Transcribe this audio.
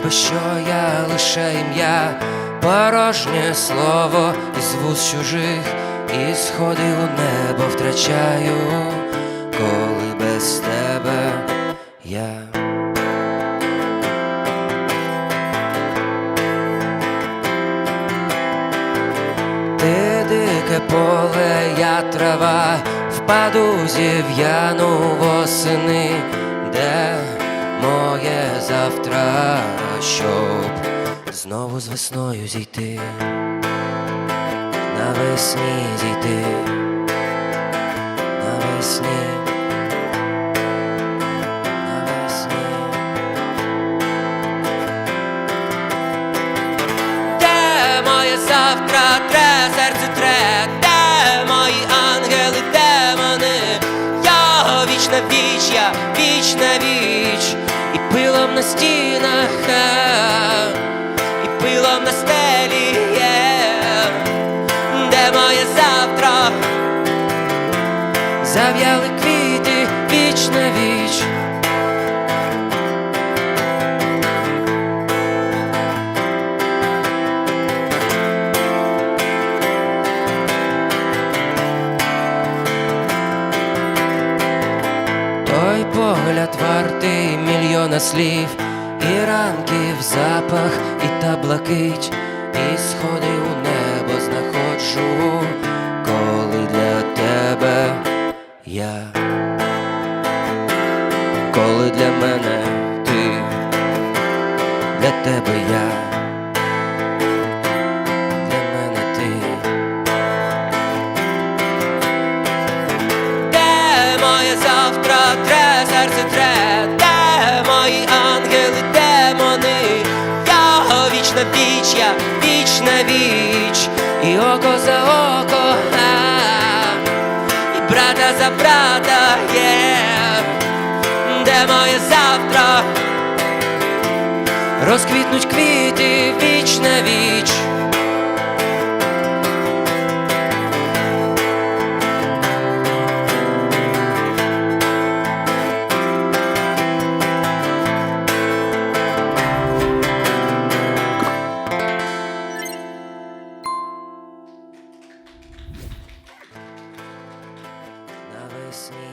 тебе, що я лише ім'я, порожнє слово із вуз чужих, і сходи у небо втрачаю, коли без тебе я. Ти дике поле, я трава, впаду зів'яну восени, щоб знову з весною зійти, навесні зійти, навесні, навесні. Де моє завтра тре, серце тре, де мої ангели, демони, я вічна віч, я вічна віч, пилом на стінах, і пилом на стелі є, де моє завтра, зав'яли квіти, вічна віч. Той погляд вартий мільйона слів, і ранків запах, і та блакить, і сходи у небо знаходжу, коли для тебе я, коли для мене ти, для тебе я, віч, я вічна віч, і око за око, а, і брата за брата є, де моє завтра, розквітнуть квіти, вічна віч. listening.